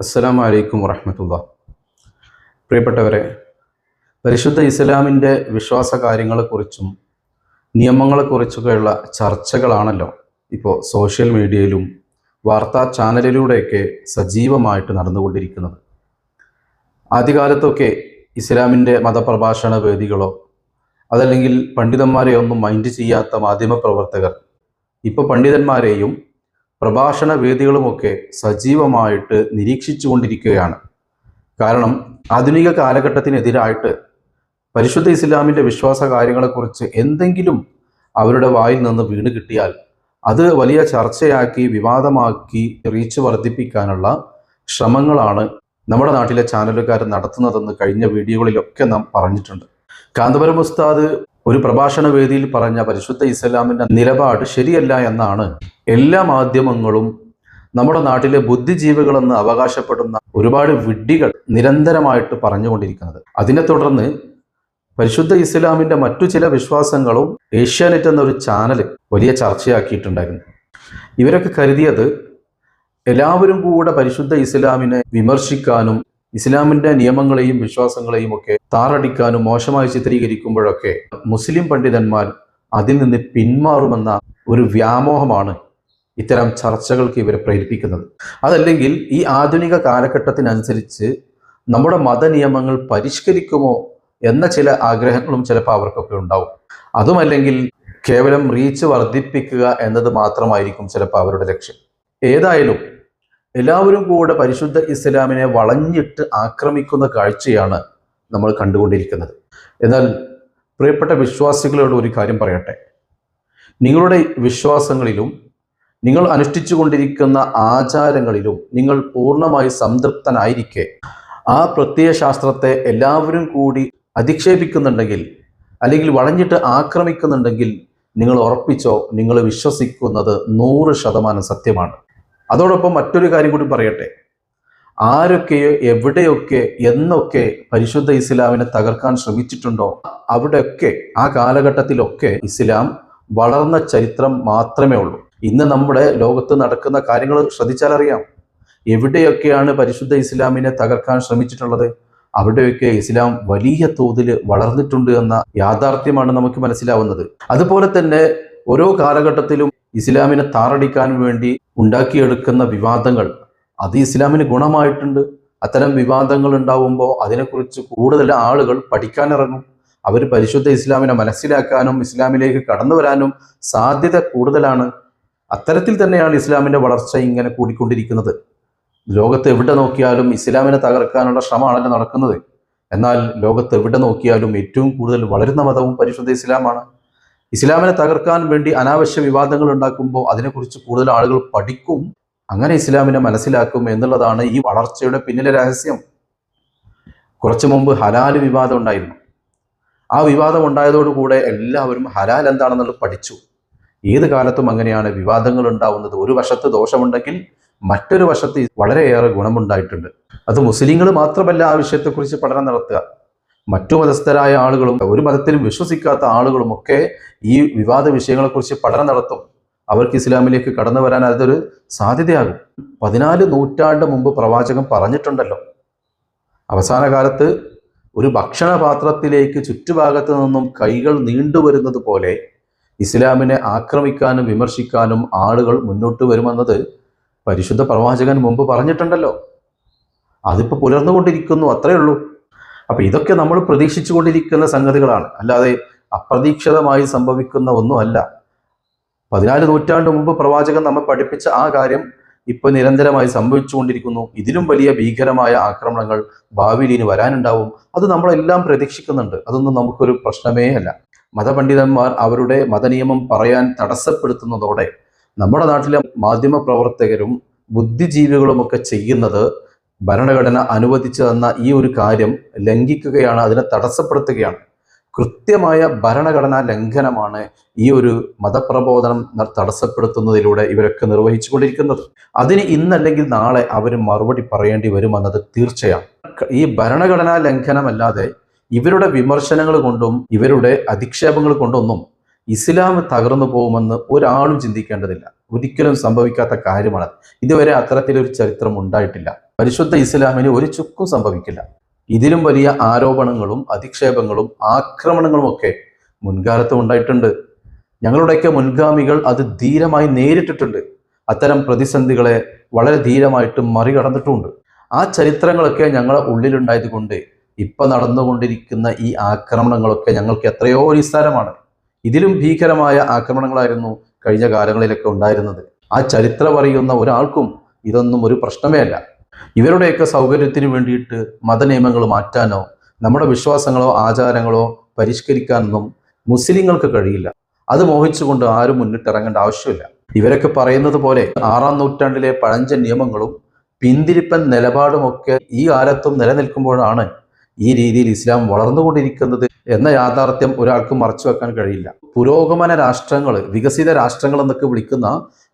അസ്സലാമു വലൈക്കും വറഹമത്തുള്ള. പ്രിയപ്പെട്ടവരെ പരിശുദ്ധ ഇസ്ലാമിന്റെ വിശ്വാസ കാര്യങ്ങളെക്കുറിച്ചും നിയമങ്ങളെക്കുറിച്ചൊക്കെയുള്ള ചർച്ചകളാണല്ലോ ഇപ്പോൾ സോഷ്യൽ മീഡിയയിലും വാർത്താ ചാനലിലൂടെയൊക്കെ സജീവമായിട്ട് നടന്നുകൊണ്ടിരിക്കുന്നത്. ആദ്യകാലത്തൊക്കെ ഇസ്ലാമിന്റെ മതപ്രഭാഷണ വേദികളോ അതല്ലെങ്കിൽ പണ്ഡിതന്മാരെ ഒന്നും മൈൻഡ് ചെയ്യാത്ത മാധ്യമപ്രവർത്തകർ ഇപ്പോൾ പണ്ഡിതന്മാരെയും പ്രഭാഷണ വേദികളുമൊക്കെ സജീവമായിട്ട് നിരീക്ഷിച്ചു കൊണ്ടിരിക്കുകയാണ് കാരണം ആധുനിക കാലഘട്ടത്തിനെതിരായിട്ട് പരിശുദ്ധ ഇസ്ലാമിന്റെ വിശ്വാസ കാര്യങ്ങളെക്കുറിച്ച് എന്തെങ്കിലും അവരുടെ വായിൽ നിന്ന് വീണ് കിട്ടിയാൽ അത് വലിയ ചർച്ചയാക്കി വിവാദമാക്കി റീച്ച് വർദ്ധിപ്പിക്കാനുള്ള ശ്രമങ്ങളാണ് നമ്മുടെ നാട്ടിലെ ചാനലുകാർ നടത്തുന്നതെന്ന് കഴിഞ്ഞ വീഡിയോകളിലൊക്കെ നാം പറഞ്ഞിട്ടുണ്ട്. കാന്തപുരം ഉസ്താദ് ഒരു പ്രഭാഷണ വേദിയിൽ പറഞ്ഞ പരിശുദ്ധ ഇസ്ലാമിന്റെ നിലപാട് ശരിയല്ല എന്നാണ് എല്ലാ മാധ്യമങ്ങളും നമ്മുടെ നാട്ടിലെ ബുദ്ധിജീവികളെന്ന് അവകാശപ്പെടുന്ന ഒരുപാട് വിഡ്ഢികൾ നിരന്തരമായിട്ട് പറഞ്ഞുകൊണ്ടിരിക്കുന്നത്. അതിനെ തുടർന്ന് പരിശുദ്ധ ഇസ്ലാമിന്റെ മറ്റു ചില വിശ്വാസങ്ങളും ഏഷ്യാനെറ്റ് എന്നൊരു ചാനൽ വലിയ ചർച്ചയാക്കിയിട്ടുണ്ടായിരുന്നു. ഇവരൊക്കെ കരുതിയത് എല്ലാവരും കൂടെ പരിശുദ്ധ ഇസ്ലാമിനെ വിമർശിക്കാനും ഇസ്ലാമിന്റെ നിയമങ്ങളെയും വിശ്വാസങ്ങളെയും ഒക്കെ താറടിക്കാനും മോശമായി ചിത്രീകരിക്കുമ്പോഴൊക്കെ മുസ്ലിം പണ്ഡിതന്മാർ അതിൽ നിന്ന് പിന്മാറുമെന്ന ഒരു വ്യാമോഹമാണ് ഇത്തരം ചർച്ചകൾക്ക് ഇവരെ പ്രേരിപ്പിക്കുന്നത്. അതല്ലെങ്കിൽ ഈ ആധുനിക കാലഘട്ടത്തിനനുസരിച്ച് നമ്മുടെ മതനിയമങ്ങൾ പരിഷ്കരിക്കുമോ എന്ന ചില ആഗ്രഹങ്ങളും ചിലപ്പോൾ അവർക്കൊക്കെ ഉണ്ടാവും. അതുമല്ലെങ്കിൽ കേവലം റീച്ച് വർദ്ധിപ്പിക്കുക എന്നത് മാത്രമായിരിക്കും ചിലപ്പോൾ അവരുടെ ലക്ഷ്യം. ഏതായാലും എല്ലാവരും കൂടെ പരിശുദ്ധ ഇസ്ലാമിനെ വളഞ്ഞിട്ട് ആക്രമിക്കുന്ന കാഴ്ചയാണ് നമ്മൾ കണ്ടുകൊണ്ടിരിക്കുന്നത്. എന്നാൽ പ്രിയപ്പെട്ട വിശ്വാസികളോട് ഒരു കാര്യം പറയട്ടെ. നിങ്ങളുടെ വിശ്വാസങ്ങളിലും നിങ്ങൾ അനുഷ്ഠിച്ചു കൊണ്ടിരിക്കുന്ന ആചാരങ്ങളിലും നിങ്ങൾ പൂർണമായി സംതൃപ്തനായിരിക്കെ. ആ പ്രത്യയ ശാസ്ത്രത്തെ എല്ലാവരും കൂടി അധിക്ഷേപിക്കുന്നുണ്ടെങ്കിൽ അല്ലെങ്കിൽ വളഞ്ഞിട്ട് ആക്രമിക്കുന്നുണ്ടെങ്കിൽ നിങ്ങൾ ഉറപ്പിച്ചോ നിങ്ങൾ വിശ്വസിക്കുന്നത് നൂറ് ശതമാനം സത്യമാണ്. അതോടൊപ്പം മറ്റൊരു കാര്യം കൂടി പറയട്ടെ. ആരൊക്കെയോ എവിടെയൊക്കെ എന്നൊക്കെ പരിശുദ്ധ ഇസ്ലാമിനെ തകർക്കാൻ ശ്രമിച്ചിട്ടുണ്ടോ? അവിടെയൊക്കെ ആ കാലഘട്ടത്തിലൊക്കെ ഇസ്ലാം വളർന്ന ചരിത്രം മാത്രമേ ഉള്ളൂ. ഇന്ന് നമ്മുടെ ലോകത്ത് നടക്കുന്ന കാര്യങ്ങൾ ശ്രദ്ധിച്ചാൽ അറിയാം എവിടെയൊക്കെയാണ് പരിശുദ്ധ ഇസ്ലാമിനെ തകർക്കാൻ ശ്രമിച്ചിട്ടുള്ളത്? അവിടെയൊക്കെ ഇസ്ലാം വലിയ തോതിൽ വളർന്നിട്ടുണ്ട് എന്ന യാഥാർത്ഥ്യമാണ് നമുക്ക് മനസ്സിലാവുന്നത്. അതുപോലെ തന്നെ ഓരോ കാലഘട്ടത്തിലും ഇസ്ലാമിനെ താറടിക്കാൻ വേണ്ടി ഉണ്ടാക്കിയെടുക്കുന്ന വിവാദങ്ങൾ. അത് ഇസ്ലാമിന് ഗുണമായിട്ടുണ്ട്. അത്തരം വിവാദങ്ങൾ ഉണ്ടാവുമ്പോൾ അതിനെക്കുറിച്ച് കൂടുതൽ ആളുകൾ പഠിക്കാനിറങ്ങും. അവർ പരിശുദ്ധ ഇസ്ലാമിനെ മനസ്സിലാക്കാനും ഇസ്ലാമിലേക്ക് കടന്നു വരാനും സാധ്യത കൂടുതലാണ്. അത്തരത്തിൽ തന്നെയാണ് ഇസ്ലാമിന്റെ വളർച്ച ഇങ്ങനെ കൂടിക്കൊണ്ടിരിക്കുന്നത്. ലോകത്ത് എവിടെ നോക്കിയാലും ഇസ്ലാമിനെ തകർക്കാനുള്ള ശ്രമമാണല്ലോ നടക്കുന്നത്. എന്നാൽ ലോകത്ത് എവിടെ നോക്കിയാലും ഏറ്റവും കൂടുതൽ വളരുന്ന മതവും പരിശുദ്ധ ഇസ്ലാമാണ്. ഇസ്ലാമിനെ തകർക്കാൻ വേണ്ടി അനാവശ്യ വിവാദങ്ങൾ ഉണ്ടാക്കുമ്പോൾ അതിനെക്കുറിച്ച് കൂടുതൽ ആളുകൾ പഠിക്കും. അങ്ങനെ ഇസ്ലാമിനെ മനസ്സിലാക്കും എന്നുള്ളതാണ് ഈ വളർച്ചയുടെ പിന്നിലെ രഹസ്യം. കുറച്ചു മുമ്പ് ഹലാൽ വിവാദം ഉണ്ടായിരുന്നു. ആ വിവാദം ഉണ്ടായതോടുകൂടെ എല്ലാവരും ഹലാൽ എന്താണെന്നുള്ളത് പഠിച്ചു. ഏത് കാലത്തും അങ്ങനെയാണ് വിവാദങ്ങൾ ഉണ്ടാവുന്നത്. ഒരു വശത്ത് ദോഷമുണ്ടെങ്കിൽ മറ്റൊരു വശത്ത് വളരെയേറെ ഗുണമുണ്ടായിട്ടുണ്ട്. അത് മുസ്ലിങ്ങൾ മാത്രമല്ല ആ വിഷയത്തെക്കുറിച്ച് പഠനം നടത്തുക. മറ്റു മതസ്ഥരായ ആളുകളും ഒരു മതത്തിലും വിശ്വസിക്കാത്ത ആളുകളും ഒക്കെ ഈ വിവാദ വിഷയങ്ങളെക്കുറിച്ച് പഠനം നടത്തും. അവർക്ക് ഇസ്ലാമിലേക്ക് കടന്നു വരാൻ അതൊരു സാധ്യതയാകും. പതിനാല് നൂറ്റാണ്ട് മുമ്പ് പ്രവാചകൻ പറഞ്ഞിട്ടുണ്ടല്ലോ. അവസാന കാലത്ത് ഒരു ഭക്ഷണപാത്രത്തിലേക്ക് ചുറ്റുഭാഗത്ത് നിന്നും കൈകൾ നീണ്ടുവരുന്നത് പോലെ ഇസ്ലാമിനെ ആക്രമിക്കാനും വിമർശിക്കാനും ആളുകൾ മുന്നോട്ട് വരുമെന്നത് പരിശുദ്ധ പ്രവാചകൻ മുമ്പ് പറഞ്ഞിട്ടുണ്ടല്ലോ. അതിപ്പോൾ പുലർന്നുകൊണ്ടിരിക്കുന്നു അത്രയേ ഉള്ളൂ. അപ്പൊ ഇതൊക്കെ നമ്മൾ പ്രതീക്ഷിച്ചു കൊണ്ടിരിക്കുന്ന സംഗതികളാണ്. അല്ലാതെ അപ്രതീക്ഷിതമായി സംഭവിക്കുന്ന ഒന്നുമല്ല. പതിനാല് നൂറ്റാണ്ട് മുമ്പ് പ്രവാചകൻ നമ്മെ പഠിപ്പിച്ച ആ കാര്യം ഇപ്പൊ നിരന്തരമായി സംഭവിച്ചുകൊണ്ടിരിക്കുന്നു. ഇതിലും വലിയ ഭീകരമായ ആക്രമണങ്ങൾ ഭാവിയിൽ ഇനി വരാനുണ്ടാവും. അത് നമ്മളെല്ലാം പ്രതീക്ഷിക്കുന്നുണ്ട്. അതൊന്നും നമുക്കൊരു പ്രശ്നമേ അല്ല. മതപണ്ഡിതന്മാർ അവരുടെ മതനിയമം പറയാൻ തടസ്സപ്പെടുത്തുന്നതോടെ നമ്മുടെ നാട്ടിലെ മാധ്യമ പ്രവർത്തകരും ബുദ്ധിജീവികളുമൊക്കെ ചെയ്യുന്നത് ഭരണഘടന അനുവദിച്ചു തന്ന ഈ ഒരു കാര്യം ലംഘിക്കുകയാണ് അതിനെ തടസ്സപ്പെടുത്തുകയാണ്. കൃത്യമായ ഭരണഘടനാ ലംഘനമാണ് ഈ ഒരു മതപ്രബോധനം തടസ്സപ്പെടുത്തുന്നതിലൂടെ ഇവരൊക്കെ നിർവഹിച്ചുകൊണ്ടിരിക്കുന്നത്. അതിന് ഇന്നല്ലെങ്കിൽ നാളെ അവർ മറുപടി പറയേണ്ടി വരുമെന്നത് തീർച്ചയാണ്. ഈ ഭരണഘടനാ ലംഘനമല്ലാതെ ഇവരുടെ വിമർശനങ്ങൾ കൊണ്ടും ഇവരുടെ അധിക്ഷേപങ്ങൾ കൊണ്ടൊന്നും ഇസ്ലാം തകർന്നു പോകുമെന്ന് ഒരാളും ചിന്തിക്കേണ്ടതില്ല. ഒരിക്കലും സംഭവിക്കാത്ത കാര്യമാണ്. ഇതുവരെ അത്തരത്തിലൊരു ചരിത്രം ഉണ്ടായിട്ടില്ല. പരിശുദ്ധ ഇസ്ലാമിന് ഒരു ചുക്കും സംഭവിക്കില്ല. ഇതിലും വലിയ ആരോപണങ്ങളും അധിക്ഷേപങ്ങളും ആക്രമണങ്ങളും ഒക്കെ മുൻകാലത്തും ഉണ്ടായിട്ടുണ്ട്. ഞങ്ങളുടെയൊക്കെ മുൻഗാമികൾ അത് ധീരമായി നേരിട്ടിട്ടുണ്ട്. അത്തരം പ്രതിസന്ധികളെ വളരെ ധീരമായിട്ട് മറികടന്നിട്ടുമുണ്ട് ആ ചരിത്രങ്ങളൊക്കെ ഞങ്ങളുടെ ഉള്ളിലുണ്ടായത് കൊണ്ട് ഇപ്പൊ നടന്നുകൊണ്ടിരിക്കുന്ന ഈ ആക്രമണങ്ങളൊക്കെ ഞങ്ങൾക്ക് എത്രയോ നിസ്സാരമാണ് ഇതിലും ഭീകരമായ ആക്രമണങ്ങളായിരുന്നു കഴിഞ്ഞ കാലങ്ങളിലൊക്കെ ഉണ്ടായിരുന്നത്. ആ ചരിത്രം അറിയുന്ന ഒരാൾക്കും ഇതൊന്നും ഒരു പ്രശ്നമേ അല്ല ഇവരുടെയൊക്കെ സൗകര്യത്തിന് വേണ്ടിയിട്ട് മതനിയമങ്ങൾ മാറ്റാനോ നമ്മുടെ വിശ്വാസങ്ങളോ ആചാരങ്ങളോ പരിഷ്കരിക്കാനൊന്നും മുസ്ലിങ്ങൾക്ക് കഴിയില്ല. അത് മോഹിച്ചുകൊണ്ട് ആരും മുന്നിട്ടിറങ്ങേണ്ട ആവശ്യമില്ല. ഇവരൊക്കെ പറയുന്നത് പോലെ ആറാം നൂറ്റാണ്ടിലെ പഴഞ്ചൻ നിയമങ്ങളും പിന്തിരിപ്പൻ നിലപാടുമൊക്കെ ഈ കാലത്തും നിലനിൽക്കുമ്പോഴാണ് ഈ രീതിയിൽ ഇസ്ലാം വളർന്നുകൊണ്ടിരിക്കുന്നത് എന്ന യാഥാർത്ഥ്യം ഒരാൾക്കും മറച്ചു വെക്കാൻ കഴിയില്ല. പുരോഗമന രാഷ്ട്രങ്ങൾ വികസിത രാഷ്ട്രങ്ങൾ എന്നൊക്കെ വിളിക്കുന്ന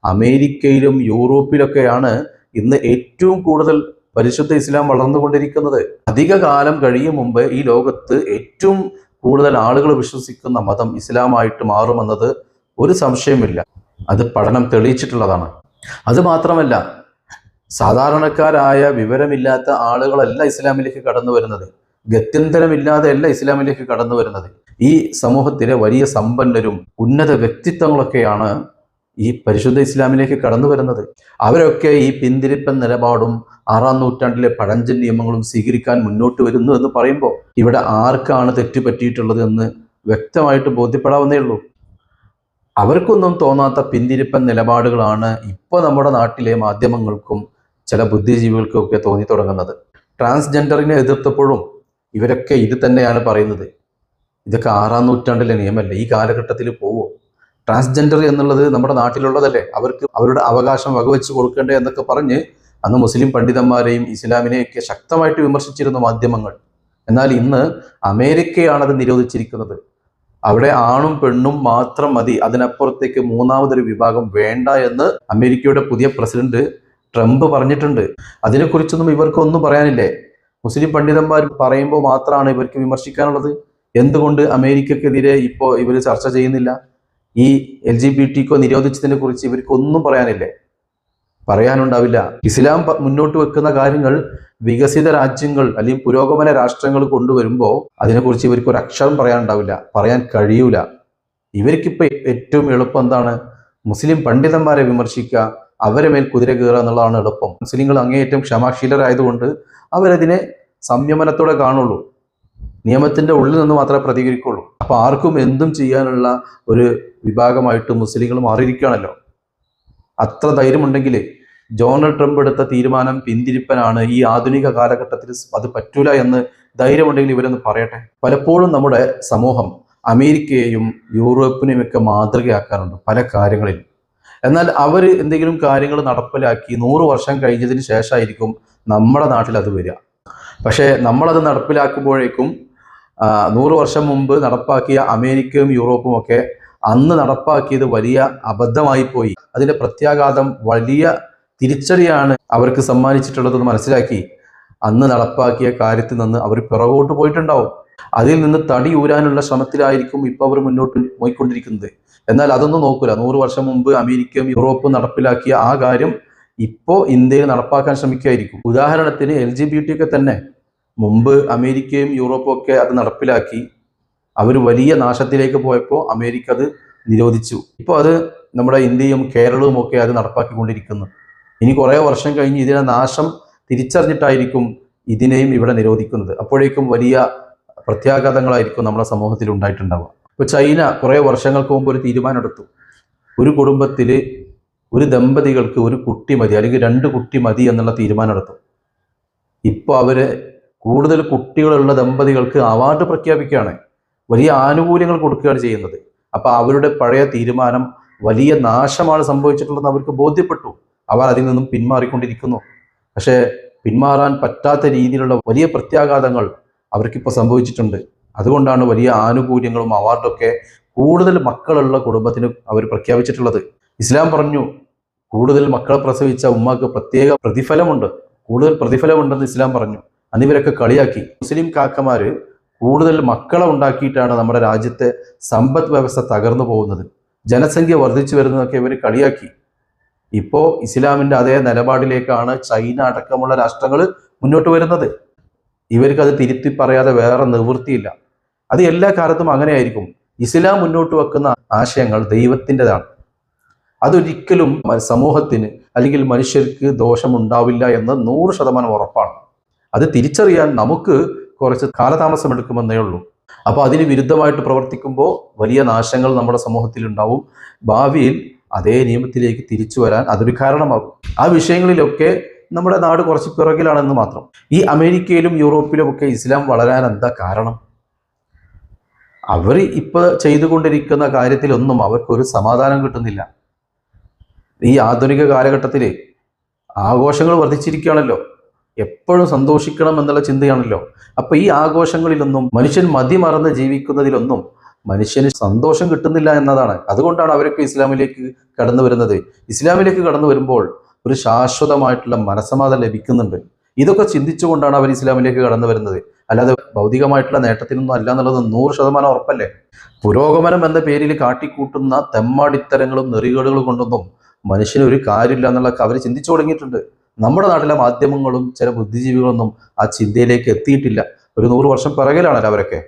അമേരിക്കയിലും യൂറോപ്പിലൊക്കെയാണ് ഇന്ന് ഏറ്റവും കൂടുതൽ പരിശുദ്ധ ഇസ്ലാം വളർന്നുകൊണ്ടിരിക്കുന്നത്. അധിക കാലം കഴിയും മുമ്പ് ഈ ലോകത്ത് ഏറ്റവും കൂടുതൽ ആളുകൾ വിശ്വസിക്കുന്ന മതം ഇസ്ലാമായിട്ട് മാറുമെന്നത് ഒരു സംശയമില്ല അത് പഠനം തെളിയിച്ചിട്ടുള്ളതാണ്. അത് മാത്രമല്ല സാധാരണക്കാരായ വിവരമില്ലാത്ത ആളുകളല്ല ഇസ്ലാമിലേക്ക് കടന്നു വരുന്നത് ഗത്യന്തരമില്ലാതെയല്ല ഇസ്ലാമിലേക്ക് കടന്നു വരുന്നത്. ഈ സമൂഹത്തിലെ വലിയ സമ്പന്നരും ഉന്നത വ്യക്തിത്വങ്ങളൊക്കെയാണ് ഈ പരിശുദ്ധ ഇസ്ലാമിലേക്ക് കടന്നു വരുന്നത്. അവരൊക്കെ ഈ പിന്തിരിപ്പൻ നിലപാടും ആറാം നൂറ്റാണ്ടിലെ പഴഞ്ചൻ നിയമങ്ങളും സ്വീകരിക്കാൻ മുന്നോട്ട് വരുന്നു എന്ന് പറയുമ്പോൾ ഇവിടെ ആർക്കാണ് തെറ്റുപറ്റിയിട്ടുള്ളത് എന്ന് വ്യക്തമായിട്ട് ബോധ്യപ്പെടാവുന്നേ ഉള്ളൂ. അവർക്കൊന്നും തോന്നാത്ത പിന്തിരിപ്പൻ നിലപാടുകളാണ് ഇപ്പോൾ നമ്മുടെ നാട്ടിലെ മാധ്യമങ്ങൾക്കും ചില ബുദ്ധിജീവികൾക്കും ഒക്കെ തോന്നി തുടങ്ങുന്നത്. ട്രാൻസ്ജെൻഡറിനെ എതിർത്തപ്പോഴും ഇവരൊക്കെ ഇത് തന്നെയാണ് പറയുന്നത്. ഇതൊക്കെ ആറാം നൂറ്റാണ്ടിലെ നിയമമല്ല ഈ കാലഘട്ടത്തിൽ പോവോ? ട്രാൻസ്ജെൻഡർ എന്നുള്ളത് നമ്മുടെ നാട്ടിലുള്ളതല്ലേ? അവർക്ക് അവരുടെ അവകാശം വകവെച്ച് കൊടുക്കേണ്ടേ എന്നൊക്കെ പറഞ്ഞ് അന്ന് മുസ്ലിം പണ്ഡിതന്മാരെയും ഇസ്ലാമിനെയൊക്കെ ശക്തമായിട്ട് വിമർശിച്ചിരുന്ന മാധ്യമങ്ങൾ. എന്നാൽ ഇന്ന് അമേരിക്കയാണ് അത് നിരോധിച്ചിരിക്കുന്നത്. അവിടെ ആണും പെണ്ണും മാത്രം മതി. അതിനപ്പുറത്തേക്ക് മൂന്നാമതൊരു വിഭാഗം വേണ്ട എന്ന് അമേരിക്കയുടെ പുതിയ പ്രസിഡന്റ് ട്രംപ് പറഞ്ഞിട്ടുണ്ട്. അതിനെക്കുറിച്ചൊന്നും ഇവർക്കൊന്നും പറയാനില്ലേ? മുസ്ലിം പണ്ഡിതന്മാർ പറയുമ്പോൾ മാത്രമാണ് ഇവർക്ക് വിമർശിക്കാനുള്ളത്. എന്തുകൊണ്ട് അമേരിക്കക്കെതിരെ ഇപ്പോൾ ഇവർ ചർച്ച ചെയ്യുന്നില്ല? ഈ എൽ ജി ബി ടിക്കോ നിരോധിച്ചതിനെ കുറിച്ച് ഇവർക്ക് ഒന്നും പറയാനില്ലേ? പറയാനുണ്ടാവില്ല. ഇസ്ലാം മുന്നോട്ട് വെക്കുന്ന കാര്യങ്ങൾ വികസിത രാജ്യങ്ങൾ അല്ലെങ്കിൽ പുരോഗമന രാഷ്ട്രങ്ങൾ കൊണ്ടുവരുമ്പോൾ അതിനെക്കുറിച്ച് ഇവർക്ക് ഒരു അക്ഷരം പറയാനുണ്ടാവില്ല. പറയാൻ കഴിയൂല. ഇവർക്കിപ്പോൾ ഏറ്റവും എളുപ്പം എന്താണ്? മുസ്ലിം പണ്ഡിതന്മാരെ വിമർശിക്കുക അവരെ മേൽ കുതിര കയറുക എന്നുള്ളതാണ് എളുപ്പം. മുസ്ലിങ്ങൾ അങ്ങേയറ്റം ക്ഷമാശീലരായതുകൊണ്ട് അവരതിനെ സംയമനത്തോടെ കാണുള്ളൂ. നിയമത്തിന്റെ ഉള്ളിൽ നിന്ന് മാത്രമേ പ്രതികരിക്കുള്ളൂ. അപ്പൊ ആർക്കും എന്തും ചെയ്യാനുള്ള ഒരു വിഭാഗമായിട്ട് മുസ്ലിങ്ങൾ മാറിയിരിക്കുകയാണല്ലോ. അത്ര ധൈര്യമുണ്ടെങ്കിൽ ഡൊണാൾഡ് ട്രംപ് എടുത്ത തീരുമാനം പിന്തിരിപ്പനാണ്. ഈ ആധുനിക കാലഘട്ടത്തിൽ അത് പറ്റൂല എന്ന് ധൈര്യമുണ്ടെങ്കിൽ ഇവരൊന്ന് പറയട്ടെ. പലപ്പോഴും നമ്മുടെ സമൂഹം അമേരിക്കയെയും യൂറോപ്പിനെയും ഒക്കെ മാതൃകയാക്കാറുണ്ട് പല കാര്യങ്ങളിലും എന്നാൽ അവർ എന്തെങ്കിലും കാര്യങ്ങൾ നടപ്പിലാക്കി നൂറ് വർഷം കഴിഞ്ഞതിന് ശേഷമായിരിക്കും നമ്മുടെ നാട്ടിൽ അത് വരിക. പക്ഷേ നമ്മളത് നടപ്പിലാക്കുമ്പോഴേക്കും നൂറ് വർഷം മുമ്പ് നടപ്പാക്കിയ അമേരിക്കയും യൂറോപ്പും ഒക്കെ അന്ന് നടപ്പാക്കിയത് വലിയ അബദ്ധമായി പോയി. അതിന്റെ പ്രത്യാഘാതം വലിയ തിരിച്ചടിയാണ് അവർക്ക് സമ്മാനിച്ചിട്ടുള്ളതെന്ന് മനസ്സിലാക്കി അന്ന് നടപ്പാക്കിയ കാര്യത്തിൽ നിന്ന് അവർ പിറകോട്ട് പോയിട്ടുണ്ടാവും. അതിൽ നിന്ന് തടി ഊരാനുള്ള ശ്രമത്തിലായിരിക്കും ഇപ്പോൾ അവർ മുന്നോട്ട് പോയിക്കൊണ്ടിരിക്കുന്നത്. എന്നാൽ അതൊന്നും നോക്കൂല. നൂറ് വർഷം മുമ്പ് അമേരിക്കയും യൂറോപ്പും നടപ്പിലാക്കിയ ആ കാര്യം ഇപ്പോൾ ഇന്ത്യയിൽ നടപ്പാക്കാൻ ശ്രമിക്കുകയായിരിക്കും ഉദാഹരണത്തിന് എൽ ജി ബി ടി ഒക്കെ തന്നെ മുമ്പ് അമേരിക്കയും യൂറോപ്പും ഒക്കെ അത് നടപ്പിലാക്കി അവർ വലിയ നാശത്തിലേക്ക് പോയപ്പോൾ അമേരിക്ക അത് നിരോധിച്ചു. ഇപ്പോൾ അത് നമ്മുടെ ഇന്ത്യയും കേരളവും ഒക്കെ അത് നടപ്പാക്കിക്കൊണ്ടിരിക്കുന്നു. ഇനി കുറേ വർഷം കഴിഞ്ഞ് ഇതിനെ നാശം തിരിച്ചറിഞ്ഞിട്ടായിരിക്കും ഇതിനെയും ഇവിടെ നിരോധിക്കുന്നത്. അപ്പോഴേക്കും വലിയ പ്രത്യാഘാതങ്ങളായിരിക്കും നമ്മുടെ സമൂഹത്തിൽ ഉണ്ടായിട്ടുണ്ടാവുക. ഇപ്പോൾ ചൈന കുറേ വർഷങ്ങൾക്ക് മുമ്പ് ഒരു തീരുമാനമെടുത്തു. ഒരു കുടുംബത്തിൽ ഒരു ദമ്പതികൾക്ക് ഒരു കുട്ടി മതി അല്ലെങ്കിൽ രണ്ട് കുട്ടി മതി എന്നുള്ള തീരുമാനമെടുത്തു. ഇപ്പോൾ അവർ കൂടുതൽ കുട്ടികളുള്ള ദമ്പതികൾക്ക് അവാർഡ് പ്രഖ്യാപിക്കുകയാണ്. വലിയ ആനുകൂല്യങ്ങൾ കൊടുക്കുകയാണ് ചെയ്യുന്നത്. അപ്പോൾ അവരുടെ പഴയ തീരുമാനം വലിയ നാശമാണ് സംഭവിച്ചിട്ടുള്ളതെന്ന് അവർക്ക് ബോധ്യപ്പെട്ടു. അവർ അതിൽ നിന്നും പിന്മാറിക്കൊണ്ടിരിക്കുന്നു. പക്ഷേ പിന്മാറാൻ പറ്റാത്ത രീതിയിലുള്ള വലിയ പ്രത്യാഘാതങ്ങൾ അവർക്കിപ്പോൾ സംഭവിച്ചിട്ടുണ്ട്. അതുകൊണ്ടാണ് വലിയ ആനുകൂല്യങ്ങളും അവാർഡൊക്കെ കൂടുതൽ മക്കളുള്ള കുടുംബത്തിന് അവർ പ്രഖ്യാപിച്ചിട്ടുള്ളത്. ഇസ്ലാം പറഞ്ഞു കൂടുതൽ മക്കളെ പ്രസവിച്ച ഉമ്മക്ക് പ്രത്യേക പ്രതിഫലമുണ്ട്. കൂടുതൽ പ്രതിഫലമുണ്ടെന്ന് ഇസ്ലാം പറഞ്ഞു. അന്നിവരൊക്കെ കളിയാക്കി. മുസ്ലിം കാക്കമാര് കൂടുതൽ മക്കളെ ഉണ്ടാക്കിയിട്ടാണ് നമ്മുടെ രാജ്യത്തെ സമ്പദ് വ്യവസ്ഥ തകർന്നു പോകുന്നത്. ജനസംഖ്യ വർദ്ധിച്ചു വരുന്നതൊക്കെ ഇവർ കളിയാക്കി. ഇപ്പോൾ ഇസ്ലാമിന്റെ അതേ നിലപാടിലേക്കാണ് ചൈന അടക്കമുള്ള രാഷ്ട്രങ്ങൾ മുന്നോട്ട് വരുന്നത്. ഇവർക്ക് അത് തിരുത്തി പറയാതെ വേറെ നിവൃത്തിയില്ല. അത് എല്ലാ കാലത്തും അങ്ങനെയായിരിക്കും. ഇസ്ലാം മുന്നോട്ട് വെക്കുന്ന ആശയങ്ങൾ ദൈവത്തിന്റെതാണ്. അതൊരിക്കലും സമൂഹത്തിന് അല്ലെങ്കിൽ മനുഷ്യർക്ക് ദോഷമുണ്ടാവില്ല എന്ന് നൂറ് ശതമാനം ഉറപ്പാണ്. അത് തിരിച്ചറിയാൻ നമുക്ക് കുറച്ച് കാലതാമസം എടുക്കുമെന്നേ ഉള്ളൂ. അപ്പോൾ അതിന് വിരുദ്ധമായിട്ട് പ്രവർത്തിക്കുമ്പോൾ വലിയ നാശങ്ങൾ നമ്മുടെ സമൂഹത്തിൽ ഉണ്ടാവും ഭാവിയിൽ അതേ നിയമത്തിലേക്ക് തിരിച്ചു വരാൻ അതൊരു കാരണമാകും. ആ വിഷയങ്ങളിലൊക്കെ നമ്മുടെ നാട് കുറച്ച് പിറകിലാണെന്ന് മാത്രം. ഈ അമേരിക്കയിലും യൂറോപ്പിലും ഒക്കെ ഇസ്ലാം വളരാൻ എന്താ കാരണം? അവർ ഇപ്പോൾ ചെയ്തുകൊണ്ടിരിക്കുന്ന കാര്യത്തിലൊന്നും അവർക്കൊരു സമാധാനം കിട്ടുന്നില്ല. ഈ ആധുനിക കാലഘട്ടത്തിൽ ആഘോഷങ്ങൾ വർദ്ധിച്ചിരിക്കുകയാണല്ലോ. എപ്പോഴും സന്തോഷിക്കണം എന്നുള്ള ചിന്തയാണല്ലോ. അപ്പോൾ ഈ ആഘോഷങ്ങളിലൊന്നും മനുഷ്യൻ മതിമറന്ന് ജീവിക്കുന്നതിലൊന്നും മനുഷ്യന് സന്തോഷം കിട്ടുന്നില്ല എന്നതാണ്. അതുകൊണ്ടാണ് അവരൊക്കെ ഇസ്ലാമിലേക്ക് കടന്നു വരുന്നത്. ഇസ്ലാമിലേക്ക് കടന്നു വരുമ്പോൾ ഒരു ശാശ്വതമായിട്ടുള്ള മനസ്സമാധാനം ലഭിക്കുന്നുണ്ട്. ഇതൊക്കെ ചിന്തിച്ചുകൊണ്ടാണ് അവർ ഇസ്ലാമിലേക്ക് കടന്നു വരുന്നത്. അല്ലാതെ ഭൗതികമായിട്ടുള്ള നേട്ടത്തിനൊന്നും അല്ല എന്നുള്ളത് നൂറ് ശതമാനം ഉറപ്പല്ലേ? പുരോഗമനം എന്ന പേരിൽ കാട്ടിക്കൂട്ടുന്ന തെമ്മാടിത്തരങ്ങളും നെറികേടുകളും കൊണ്ടൊന്നും മനുഷ്യന് ഒരു കാര്യമില്ല എന്നുള്ളതൊക്കെ അവർ ചിന്തിച്ചു തുടങ്ങിയിട്ടുണ്ട്. നമ്മുടെ നാട്ടിലെ മാധ്യമങ്ങളും ചില ബുദ്ധിജീവികളൊന്നും ആ ചിന്തയിലേക്ക് എത്തിയിട്ടില്ല. ഒരു നൂറ് വർഷം പിറകിലാണല്ലോ അവരൊക്കെ.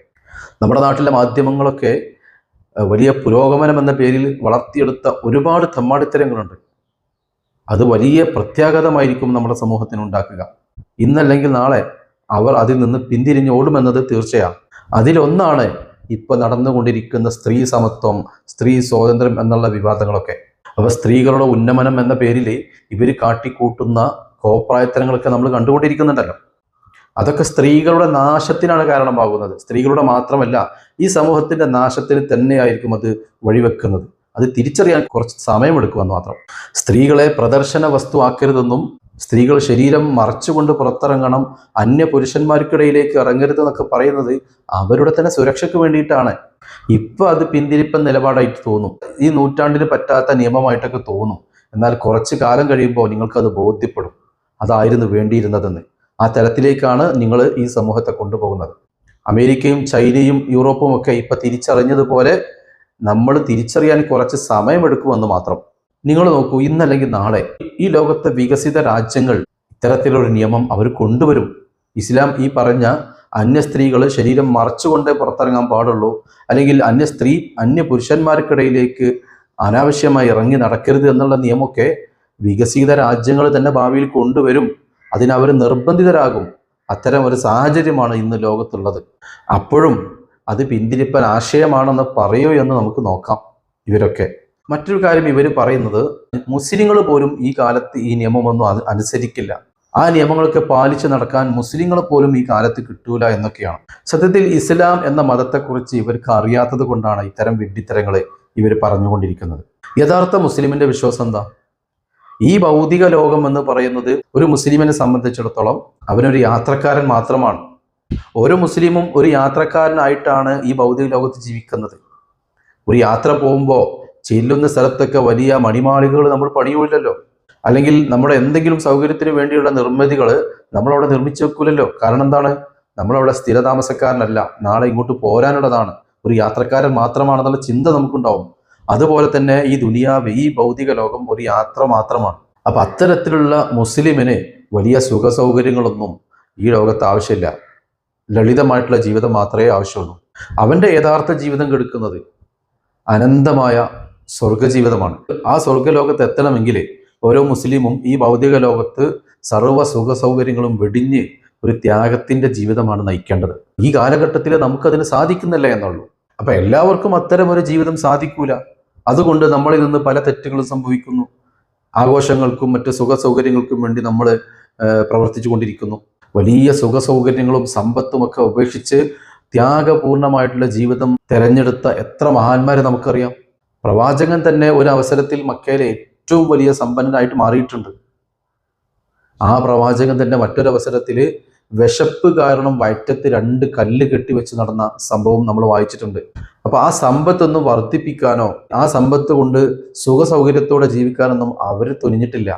നമ്മുടെ നാട്ടിലെ മാധ്യമങ്ങളൊക്കെ വലിയ പുരോഗമനം എന്ന പേരിൽ വളർത്തിയെടുത്ത ഒരുപാട് തെമ്മാടിത്തരങ്ങളുണ്ട്. അത് വലിയ പ്രത്യാഘാതമായിരിക്കും നമ്മുടെ സമൂഹത്തിന് ഉണ്ടാക്കുക. ഇന്നല്ലെങ്കിൽ നാളെ അവർ അതിൽ നിന്ന് പിന്തിരിഞ്ഞ് ഓടുമെന്നത് തീർച്ചയാണ്. അതിലൊന്നാണ് ഇപ്പൊ നടന്നുകൊണ്ടിരിക്കുന്ന സ്ത്രീ സമത്വം സ്ത്രീ സ്വാതന്ത്ര്യം എന്നുള്ള വിവാദങ്ങളൊക്കെ. അപ്പൊ സ്ത്രീകളുടെ ഉന്നമനം എന്ന പേരിൽ ഇവർ കാട്ടിക്കൂട്ടുന്ന കോപ്രായത്തരങ്ങളൊക്കെ നമ്മൾ കണ്ടുകൊണ്ടിരിക്കുന്നുണ്ടല്ലോ. അതൊക്കെ സ്ത്രീകളുടെ നാശത്തിനാണ് കാരണമാകുന്നത്. സ്ത്രീകളുടെ മാത്രമല്ല ഈ സമൂഹത്തിന്റെ നാശത്തിന് തന്നെയായിരിക്കും അത് വഴിവെക്കുന്നത്. അത് തിരിച്ചറിയാൻ കുറച്ച് സമയമെടുക്കുമെന്ന് മാത്രം. സ്ത്രീകളെ പ്രദർശന വസ്തു ആക്കരുതെന്നും സ്ത്രീകൾ ശരീരം മറച്ചുകൊണ്ട് പുറത്തിറങ്ങണം അന്യ പുരുഷന്മാർക്കിടയിലേക്ക് ഇറങ്ങരുതെന്നൊക്കെ പറയുന്നത് അവരുടെ തന്നെ സുരക്ഷയ്ക്ക് വേണ്ടിയിട്ടാണ്. ഇപ്പൊ അത് പിന്തിരിപ്പൻ നിലപാടായിട്ട് തോന്നും. ഈ നൂറ്റാണ്ടിന് പറ്റാത്ത നിയമമായിട്ടൊക്കെ തോന്നും. എന്നാൽ കുറച്ച് കാലം കഴിയുമ്പോൾ നിങ്ങൾക്കത് ബോധ്യപ്പെടും. അതായിരുന്നു വേണ്ടിയിരുന്നതെന്ന്. ആ തരത്തിലേക്കാണ് നിങ്ങൾ ഈ സമൂഹത്തെ കൊണ്ടുപോകുന്നത്. അമേരിക്കയും ചൈനയും യൂറോപ്പും ഒക്കെ ഇപ്പൊ തിരിച്ചറിഞ്ഞതുപോലെ നമ്മൾ തിരിച്ചറിയാൻ കുറച്ച് സമയമെടുക്കുമെന്ന് മാത്രം. നിങ്ങൾ നോക്കൂ ഇന്നല്ലെങ്കിൽ നാളെ ഈ ലോകത്തെ വികസിത രാജ്യങ്ങൾ ഇത്തരത്തിലൊരു നിയമം അവർ കൊണ്ടുവരും. ഇസ്ലാം ഈ പറഞ്ഞ അന്യ സ്ത്രീകൾ ശരീരം മറച്ചുകൊണ്ടേ പുറത്തിറങ്ങാൻ പാടുള്ളൂ അല്ലെങ്കിൽ അന്യ സ്ത്രീ അന്യ പുരുഷന്മാർക്കിടയിലേക്ക് അനാവശ്യമായി ഇറങ്ങി നടക്കരുത് എന്നുള്ള നിയമമൊക്കെ വികസിത രാജ്യങ്ങൾ തന്നെ ഭാവിയിൽ കൊണ്ടുവരും. അതിനവർ നിർബന്ധിതരാകും. അത്തരം ഒരു സാഹചര്യമാണ് ഇന്ന് ലോകത്തുള്ളത്. അപ്പോഴും അത് പിന്തിരിപ്പൻ ആശയമാണെന്ന് പറയൂ എന്ന് നമുക്ക് നോക്കാം ഇവരൊക്കെ. മറ്റൊരു കാര്യം ഇവർ പറയുന്നത് മുസ്ലിങ്ങൾ പോലും ഈ കാലത്ത് ഈ നിയമമൊന്നും അനുസരിക്കില്ല. ആ നിയമങ്ങളൊക്കെ പാലിച്ചു നടക്കാൻ മുസ്ലിങ്ങൾ പോലും ഈ കാലത്ത് കിട്ടൂല എന്നൊക്കെയാണ്. സത്യത്തിൽ ഇസ്ലാം എന്ന മതത്തെക്കുറിച്ച് ഇവർക്ക് അറിയാത്തത് കൊണ്ടാണ് ഇത്തരം വിഡ്ഢിത്തരങ്ങൾ ഇവർ പറഞ്ഞുകൊണ്ടിരിക്കുന്നത്. യഥാർത്ഥ മുസ്ലിമിന്റെ വിശ്വാസം എന്താ? ഈ ഭൗതിക ലോകം എന്ന് പറയുന്നത് ഒരു മുസ്ലിമിനെ സംബന്ധിച്ചിടത്തോളം അവനൊരു യാത്രക്കാരൻ മാത്രമാണ്. ഓരോ മുസ്ലിമും ഒരു യാത്രക്കാരനായിട്ടാണ് ഈ ഭൗതിക ലോകത്ത് ജീവിക്കുന്നത്. ഒരു യാത്ര പോകുമ്പോൾ ചെല്ലുന്ന സ്ഥലത്തൊക്കെ വലിയ മണിമാളികൾ നമ്മൾ പണിയൂലല്ലോ അല്ലെങ്കിൽ നമ്മുടെ എന്തെങ്കിലും സൗകര്യത്തിന് വേണ്ടിയുള്ള നിർമ്മിതികൾ നമ്മളവിടെ നിർമ്മിച്ചു വെക്കൂലല്ലോ. കാരണം എന്താണ്? നമ്മളവിടെ സ്ഥിരതാമസക്കാരനല്ല. നാളെ ഇങ്ങോട്ട് പോരാനുള്ളതാണ്. ഒരു യാത്രക്കാരൻ മാത്രമാണെന്നുള്ള ചിന്ത നമുക്കുണ്ടാവും. അതുപോലെ തന്നെ ഈ ദുനിയാവ് ഈ ഭൗതിക ലോകം ഒരു യാത്ര മാത്രമാണ്. അപ്പൊ അത്തരത്തിലുള്ള മുസ്ലിമിന് വലിയ സുഖ സൗകര്യങ്ങളൊന്നും ഈ ലോകത്ത് ആവശ്യമില്ല. ലളിതമായിട്ടുള്ള ജീവിതം മാത്രമേ ആവശ്യമുള്ളൂ. അവന്റെ യഥാർത്ഥ ജീവിതം കെടുക്കുന്നത് അനന്തമായ സ്വർഗജീവിതമാണ് ആ സ്വർഗലോകത്ത് എത്തണമെങ്കിൽ ഓരോ മുസ്ലിമും ഈ ഭൗതിക ലോകത്ത് സർവ സുഖ സൗകര്യങ്ങളും വെടിഞ്ഞ് ഒരു ത്യാഗത്തിന്റെ ജീവിതമാണ് നയിക്കേണ്ടത്. ഈ കാലഘട്ടത്തിൽ നമുക്കതിന് സാധിക്കുന്നില്ല എന്നുള്ളൂ. അപ്പൊ എല്ലാവർക്കും അത്തരം ഒരു ജീവിതം സാധിക്കൂല. അതുകൊണ്ട് നമ്മളിൽ നിന്ന് പല തെറ്റുകളും സംഭവിക്കുന്നു. ആഘോഷങ്ങൾക്കും മറ്റ് സുഖ സൗകര്യങ്ങൾക്കും വേണ്ടി നമ്മൾ പ്രവർത്തിച്ചു കൊണ്ടിരിക്കുന്നു വലിയ സുഖസൗകര്യങ്ങളും സമ്പത്തും ഒക്കെ ഉപേക്ഷിച്ച് ത്യാഗപൂർണമായിട്ടുള്ള ജീവിതം തെരഞ്ഞെടുത്ത എത്ര മഹാന്മാരെ നമുക്കറിയാം. പ്രവാചകൻ തന്നെ ഒരു അവസരത്തിൽ മക്കയിലെ ഏറ്റവും വലിയ സമ്പന്നനായിട്ട് മാറിയിട്ടുണ്ട്. ആ പ്രവാചകൻ തന്നെ മറ്റൊരു അവസരത്തിൽ വിശപ്പ് കാരണം വയറ്റത്ത് രണ്ട് കല്ല് കെട്ടിവെച്ച് നടന്ന സംഭവം നമ്മൾ വായിച്ചിട്ടുണ്ട്. അപ്പൊ ആ സമ്പത്തൊന്നും വർദ്ധിപ്പിക്കാനോ ആ സമ്പത്ത് കൊണ്ട് സുഖസൗകര്യത്തോടെ ജീവിക്കാനൊന്നും അവർ തുനിഞ്ഞിട്ടില്ല.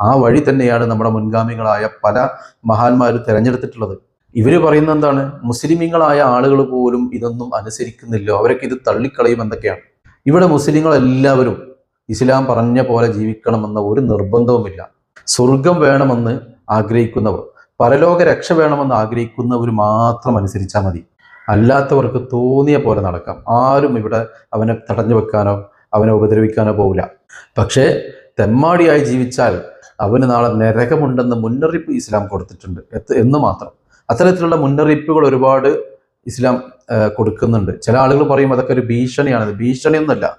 ആ വഴി തന്നെയാണ് നമ്മുടെ മുൻഗാമികളായ പല മഹാന്മാരും തിരഞ്ഞെടുത്തിട്ടുള്ളത്. ഇവർ പറയുന്ന എന്താണ്? മുസ്ലിമീങ്ങളായ ആളുകൾ പോലും ഇതൊന്നും അനുസരിക്കുന്നില്ല. അവരൊക്കെ ഇത് തള്ളിക്കളയും എന്തൊക്കെയാണ് ഇവിടെ മുസ്ലിങ്ങളെല്ലാവരും ഇസ്ലാം പറഞ്ഞ പോലെ ജീവിക്കണമെന്ന ഒരു നിർബന്ധവുമില്ല. സ്വർഗം വേണമെന്ന് ആഗ്രഹിക്കുന്നവർ പരലോക രക്ഷ വേണമെന്ന് ആഗ്രഹിക്കുന്നവർ മാത്രം അനുസരിച്ചാൽ മതി. അല്ലാത്തവർക്ക് തോന്നിയ പോലെ നടക്കാം. ആരും ഇവിടെ അവനെ തടഞ്ഞു വെക്കാനോ അവനെ ഉപദ്രവിക്കാനോ പോവില്ല. പക്ഷേ തെമ്മാടിയായി ജീവിച്ചാൽ അവന് നാളെ നരകമുണ്ടെന്ന് മുന്നറിയിപ്പ് ഇസ്ലാം കൊടുത്തിട്ടുണ്ട്. എന്ന് മാത്രം. അത്തരത്തിലുള്ള മുന്നറിയിപ്പുകൾ ഒരുപാട് ഇസ്ലാം കൊടുക്കുന്നുണ്ട്. ചില ആളുകൾ പറയും അതൊക്കെ ഒരു ഭീഷണിയാണ് ഭീഷണിയൊന്നുമല്ല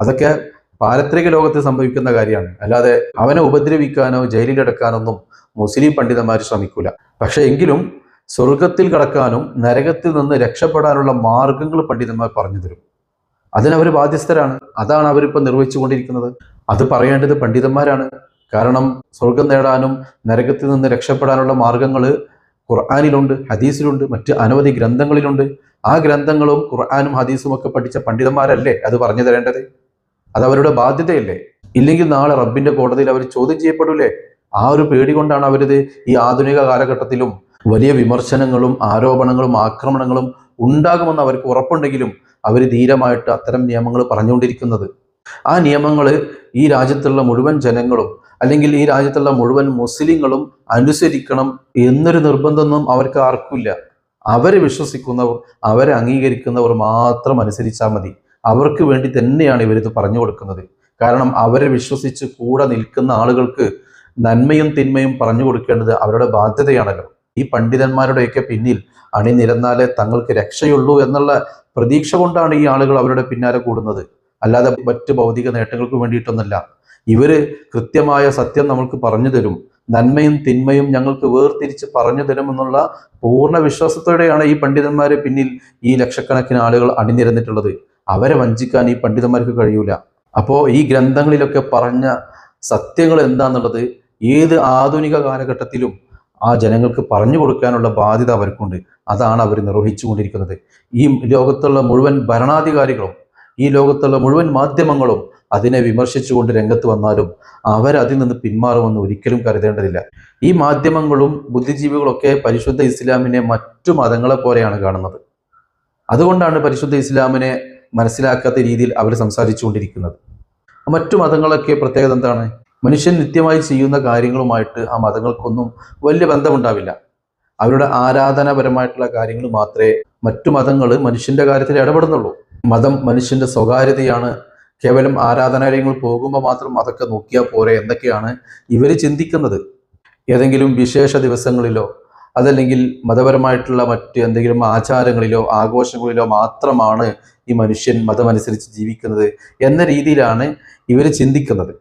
അതൊക്കെ പാരത്രിക ലോകത്ത് സംഭവിക്കുന്ന കാര്യമാണ്. അല്ലാതെ അവനെ ഉപദ്രവിക്കാനോ ജയിലിലടക്കാനൊന്നും മുസ്ലിം പണ്ഡിതന്മാർ ശ്രമിക്കൂല. പക്ഷെ എങ്കിലും സ്വർഗത്തിൽ കടക്കാനും നരകത്തിൽ നിന്ന് രക്ഷപ്പെടാനുള്ള മാർഗങ്ങൾ പണ്ഡിതന്മാർ പറഞ്ഞു തരും. അതിനവർ ബാധ്യസ്ഥരാണ്. അതാണ് അവരിപ്പോൾ നിർവഹിച്ചുകൊണ്ടിരിക്കുന്നത്. അത് പറയേണ്ടത് പണ്ഡിതന്മാരാണ്. കാരണം സ്വർഗം നേടാനും നരകത്തിൽ നിന്ന് രക്ഷപ്പെടാനുള്ള മാർഗങ്ങൾ ഖുർആാനിലുണ്ട് ഹദീസിലുണ്ട് മറ്റ് അനവധി ഗ്രന്ഥങ്ങളിലുണ്ട്. ആ ഗ്രന്ഥങ്ങളും ഖുർആാനും ഹദീസും ഒക്കെ പഠിച്ച പണ്ഡിതന്മാരല്ലേ അത് പറഞ്ഞു തരേണ്ടത്? അത് അവരുടെ ബാധ്യതയല്ലേ? ഇല്ലെങ്കിൽ നാളെ റബ്ബിന്റെ കോടതിയിൽ അവർ ചോദ്യം ചെയ്യപ്പെടില്ലേ ആ ഒരു പേടി കൊണ്ടാണ് അവരിത് ഈ ആധുനിക കാലഘട്ടത്തിലും വലിയ വിമർശനങ്ങളും ആരോപണങ്ങളും ആക്രമണങ്ങളും ഉണ്ടാകുമെന്ന് അവർക്ക് ഉറപ്പുണ്ടെങ്കിലും അവർ ധീരമായിട്ട് അത്തരം നിയമങ്ങൾ പറഞ്ഞുകൊണ്ടിരിക്കുന്നത്. ആ നിയമങ്ങൾ ഈ രാജ്യത്തുള്ള മുഴുവൻ ജനങ്ങളും അല്ലെങ്കിൽ ഈ രാജ്യത്തുള്ള മുഴുവൻ മുസ്ലിങ്ങളും അനുസരിക്കണം എന്നൊരു നിർബന്ധമൊന്നും അവർക്ക് ആർക്കില്ല അവരെ വിശ്വസിക്കുന്നവർ അവരെ അംഗീകരിക്കുന്നവർ മാത്രം അനുസരിച്ചാൽ മതി. അവർക്ക് വേണ്ടി തന്നെയാണ് ഇവരിത് പറഞ്ഞു കൊടുക്കുന്നത്. കാരണം അവരെ വിശ്വസിച്ച് കൂടെ നിൽക്കുന്ന ആളുകൾക്ക് നന്മയും തിന്മയും പറഞ്ഞു കൊടുക്കേണ്ടത് അവരുടെ ബാധ്യതയാണല്ലോ. ഈ പണ്ഡിതന്മാരുടെയൊക്കെ പിന്നിൽ അണിനിരന്നാലേ തങ്ങൾക്ക് രക്ഷയുള്ളൂ എന്നുള്ള പ്രതീക്ഷ കൊണ്ടാണ് ഈ ആളുകൾ അവരുടെ പിന്നാലെ കൂടുന്നത്. അല്ലാതെ മറ്റ് ഭൗതിക നേട്ടങ്ങൾക്ക് വേണ്ടിയിട്ടൊന്നല്ല ഇവർ കൃത്യമായ സത്യം നമ്മൾക്ക് പറഞ്ഞു തരും. നന്മയും തിന്മയും ഞങ്ങൾക്ക് വേർതിരിച്ച് പറഞ്ഞു തരുമെന്നുള്ള പൂർണ വിശ്വാസത്തോടെയാണ് ഈ പണ്ഡിതന്മാരെ പിന്നിൽ ഈ ലക്ഷക്കണക്കിന് ആളുകൾ അണിനിരന്നിട്ടുള്ളത്. അവരെ വഞ്ചിക്കാൻ ഈ പണ്ഡിതന്മാർക്ക് കഴിയൂല. അപ്പോൾ ഈ ഗ്രന്ഥങ്ങളിലൊക്കെ പറഞ്ഞ സത്യങ്ങൾ എന്താന്നുള്ളത് ഏത് ആധുനിക കാലഘട്ടത്തിലും ആ ജനങ്ങൾക്ക് പറഞ്ഞു കൊടുക്കാനുള്ള ബാധ്യത അവർക്കുണ്ട്. അതാണ് അവർ നിർവഹിച്ചുകൊണ്ടിരിക്കുന്നത്. ഈ ലോകത്തുള്ള മുഴുവൻ ഭരണാധികാരികളും ഈ ലോകത്തുള്ള മുഴുവൻ മാധ്യമങ്ങളും അതിനെ വിമർശിച്ചുകൊണ്ട് രംഗത്ത് വന്നാലും അവരതിൽ നിന്ന് പിന്മാറുമെന്ന് ഒരിക്കലും കരുതേണ്ടതില്ല. ഈ മാധ്യമങ്ങളും ബുദ്ധിജീവികളൊക്കെ പരിശുദ്ധ ഇസ്ലാമിനെ മറ്റു മതങ്ങളെ പോലെയാണ് കാണുന്നത്. അതുകൊണ്ടാണ് പരിശുദ്ധ ഇസ്ലാമിനെ മനസ്സിലാക്കാത്ത രീതിയിൽ അവർ സംസാരിച്ചുകൊണ്ടിരിക്കുന്നത്. മറ്റു മതങ്ങളൊക്കെ പ്രത്യേകത എന്താണ്? മനുഷ്യൻ നിത്യമായി ചെയ്യുന്ന കാര്യങ്ങളുമായിട്ട് ആ മതങ്ങൾക്കൊന്നും വലിയ ബന്ധമുണ്ടാവില്ല. അവരുടെ ആരാധനാപരമായിട്ടുള്ള കാര്യങ്ങൾ മാത്രമേ മറ്റു മതങ്ങൾ മനുഷ്യന്റെ കാര്യത്തിൽ ഇടപെടുന്നുള്ളൂ. മതം മനുഷ്യന്റെ സ്വകാര്യതയാണ്. കേവലം ആരാധനാലയങ്ങൾ പോകുമ്പോൾ മാത്രം അതൊക്കെ നോക്കിയാൽ പോരെ എന്തൊക്കെയാണ് ഇവർ ചിന്തിക്കുന്നത്. ഏതെങ്കിലും വിശേഷ ദിവസങ്ങളിലോ അതല്ലെങ്കിൽ മതപരമായിട്ടുള്ള മറ്റ് എന്തെങ്കിലും ആചാരങ്ങളിലോ ആഘോഷങ്ങളിലോ മാത്രമാണ് ഈ മനുഷ്യൻ മതമനുസരിച്ച് ജീവിക്കുന്നത് എന്ന രീതിയിലാണ് ഇവർ ചിന്തിക്കുന്നത്.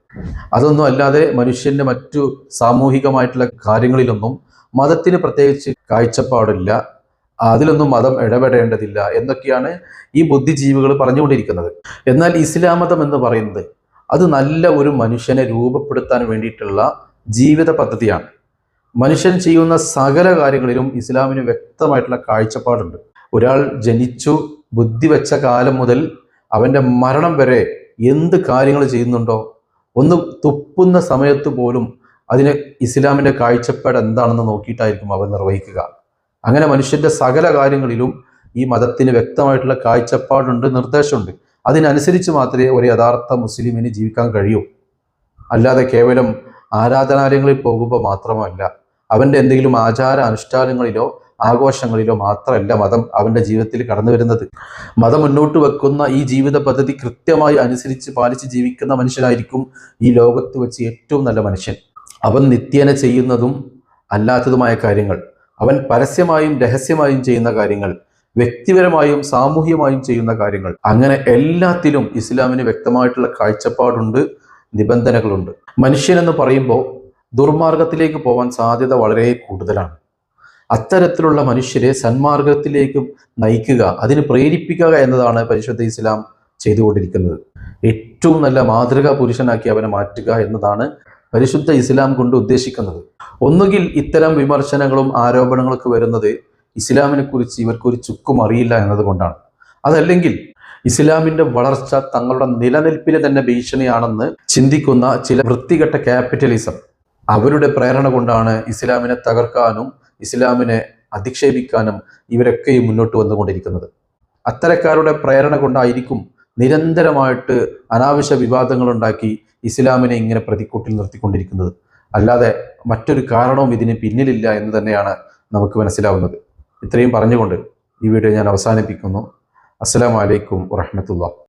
അതൊന്നും അല്ലാതെ മനുഷ്യന്റെ മറ്റു സാമൂഹികമായിട്ടുള്ള കാര്യങ്ങളിലൊന്നും മതത്തിന് പ്രത്യേകിച്ച് കാഴ്ചപ്പാടില്ല. അതിലൊന്നും മതം ഇടപെടേണ്ടതില്ല എന്നൊക്കെയാണ് ഈ ബുദ്ധിജീവികൾ പറഞ്ഞുകൊണ്ടിരിക്കുന്നത്. എന്നാൽ ഇസ്ലാമതം എന്ന് പറയുന്നത് അത് നല്ല ഒരു മനുഷ്യനെ രൂപപ്പെടുത്താൻ വേണ്ടിയിട്ടുള്ള ജീവിത പദ്ധതിയാണ്. മനുഷ്യൻ ചെയ്യുന്ന സകല കാര്യങ്ങളിലും ഇസ്ലാമിന് വ്യക്തമായിട്ടുള്ള കാഴ്ചപ്പാടുണ്ട്. ഒരാൾ ജനിച്ചു ബുദ്ധി വെച്ച കാലം മുതൽ അവന്റെ മരണം വരെ എന്ത് കാര്യങ്ങൾ ചെയ്യുന്നുണ്ടോ ഒന്ന് തുപ്പുന്ന സമയത്ത് പോലും അതിനെ ഇസ്ലാമിന്റെ കാഴ്ചപ്പാട് എന്താണെന്ന് നോക്കിയിട്ടായിരിക്കും അവൻ നിർവഹിക്കുക. അങ്ങനെ മനുഷ്യന്റെ സകല കാര്യങ്ങളിലും ഈ മതത്തിന് വ്യക്തമായിട്ടുള്ള കാഴ്ചപ്പാടുണ്ട് നിർദ്ദേശമുണ്ട്. അതിനനുസരിച്ച് മാത്രമേ ഒരു യഥാർത്ഥ മുസ്ലിമിന് ജീവിക്കാൻ കഴിയൂ. അല്ലാതെ കേവലം ആരാധനാലയങ്ങളിൽ പോകുമ്പോൾ മാത്രമല്ല അവന്റെ എന്തെങ്കിലും ആചാര അനുഷ്ഠാനങ്ങളിലോ ആഘോഷങ്ങളിലോ മാത്രമല്ല മതം അവന്റെ ജീവിതത്തിൽ കടന്നു വരുന്നത്. മതം മുന്നോട്ട് വെക്കുന്ന ഈ ജീവിത പദ്ധതി കൃത്യമായി അനുസരിച്ച് പാലിച്ച് ജീവിക്കുന്ന മനുഷ്യനായിരിക്കും ഈ ലോകത്ത് വെച്ച് ഏറ്റവും നല്ല മനുഷ്യൻ. അവൻ നിത്യേന ചെയ്യുന്നതും അല്ലാത്തതുമായ കാര്യങ്ങൾ. അവൻ പരസ്യമായും രഹസ്യമായും ചെയ്യുന്ന കാര്യങ്ങൾ വ്യക്തിപരമായും സാമൂഹ്യമായും ചെയ്യുന്ന കാര്യങ്ങൾ. അങ്ങനെ എല്ലാത്തിലും ഇസ്ലാമിന് വ്യക്തമായിട്ടുള്ള കാഴ്ചപ്പാടുണ്ട് നിബന്ധനകളുണ്ട്. മനുഷ്യനെന്ന് പറയുമ്പോൾ ദുർമാർഗത്തിലേക്ക് പോകാൻ സാധ്യത വളരെ കൂടുതലാണ്. അത്തരത്തിലുള്ള മനുഷ്യരെ സന്മാർഗത്തിലേക്ക് നയിക്കുക അതിന് പ്രേരിപ്പിക്കുക എന്നതാണ് പരിശുദ്ധ ഇസ്ലാം ചെയ്തുകൊണ്ടിരിക്കുന്നത്. ഏറ്റവും നല്ല മാതൃകാ പുരുഷനാക്കി അവനെ മാറ്റുക എന്നതാണ് പരിശുദ്ധ ഇസ്ലാം കൊണ്ട് ഉദ്ദേശിക്കുന്നത്. ഒന്നുകിൽ ഇത്തരം വിമർശനങ്ങളും ആരോപണങ്ങളൊക്കെ വരുന്നത് ഇസ്ലാമിനെ കുറിച്ച് ഇവർക്കൊരു ചുക്കും അറിയില്ല എന്നതുകൊണ്ടാണ്. അതല്ലെങ്കിൽ ഇസ്ലാമിന്റെ വളർച്ച തങ്ങളുടെ നിലനിൽപ്പിന് തന്നെ ഭീഷണിയാണെന്ന് ചിന്തിക്കുന്ന ചില വൃത്തികെട്ട ക്യാപിറ്റലിസം അവരുടെ പ്രേരണ കൊണ്ടാണ് ഇസ്ലാമിനെ തകർക്കാനും ഇസ്ലാമിനെ അധിക്ഷേപിക്കാനും ഇവരൊക്കെയും മുന്നോട്ട് വന്നുകൊണ്ടിരിക്കുന്നത്. അത്തരക്കാരുടെ പ്രേരണ കൊണ്ടായിരിക്കും നിരന്തരമായിട്ട് അനാവശ്യ വിവാദങ്ങളുണ്ടാക്കി ഇസ്ലാമിനെ ഇങ്ങനെ പ്രതിക്കൂട്ടിൽ നിർത്തിക്കൊണ്ടിരിക്കുന്നത്. അല്ലാതെ മറ്റൊരു കാരണവും ഇതിന് പിന്നിലില്ല എന്ന് തന്നെയാണ് നമുക്ക് മനസ്സിലാവുന്നത്. ഇത്രയും പറഞ്ഞുകൊണ്ട് ഈ വീഡിയോ ഞാൻ അവസാനിപ്പിക്കുന്നു. അസ്സലാമു അലൈക്കും വറഹ്മത്തുള്ളാഹി